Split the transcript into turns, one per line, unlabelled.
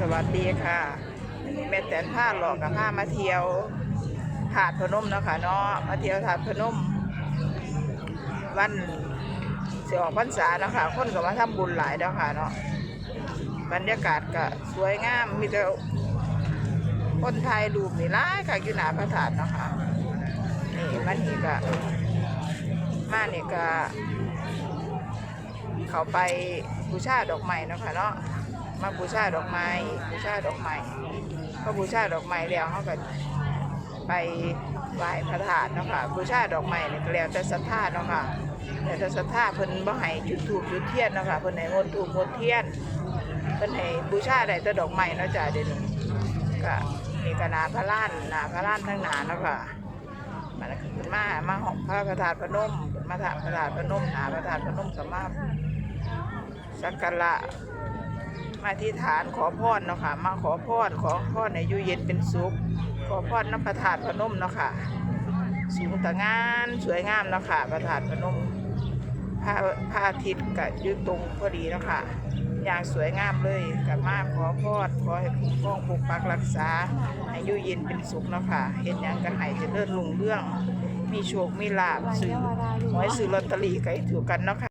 สวัสดีค่ะ แม่แตนผ้าหลอกกับผ้ามาเที่ยวถาดพนมเนาะค่ะเนาะมาเที่ยวถาดพนม วันเสียออกพรรษาเนาะค่ะคนก็มาทำบุญหลายเนาะค่ะเนาะบรรยากาศก็สวยงามมีแต่คนไทยรูปนี่ร้ายค่ะอยู่หนาพระธาตุเนาะค่ะนี่มันนี่ก็มานี่ก็ เขาไปบูชาดอกไม้เนาะค่ะเนาะมาบูชาดอกไม้บูชาดอกไม้ก็บูชาดอกไม้แล้วเขาก็ไปไหว้พระธาตุเนาะค่ะบูชาดอกไม้นี่ก็แล้วแต่ศรัทธาเนาะค่ะแล้วแต่ศรัทธาเพิ่นบ่ให้จุดธูปจุดเทียนเนาะค่ะเพิ่นให้งดธูปงดเทียนเพิ่นให้บูชาได้แต่ดอกไม้เนาะจ้ะเดี๋ยวนี้ก็นี่ก็หนาพระล้านนาพระล้านทั้งหนาเนาะค่ะ มันขึ้นมามาหองพระประธานพนมมาถามพระธาตุพนมหาพระธาตุพนมสมาสักการะมาที่ฐานขอพรเนาะค่ะ มาขอพรขอพรในอยู่เย็นเป็นสุข ขอพรน้ำพระธาตุพนมเนาะค่ะ สูงตะงานสวยงามเนาะค่ะพระธาตุพนมพระพระอาทิตย์ก็อยืนตรงพอดีเนาะค่ะ อย่างสวยงามเลยกับมาขอพรขอให้คุ้มครองปกปักรักษาให้อยู่เย็นเป็นสุขเนาะค่ะเห็นอย่างกันให้เจะเลิศลุงเรื่อง มีโชคมีลาบซื้อหวยซื้อลอตเตอรี่ก็ให้ถือกันเนาะค่ะ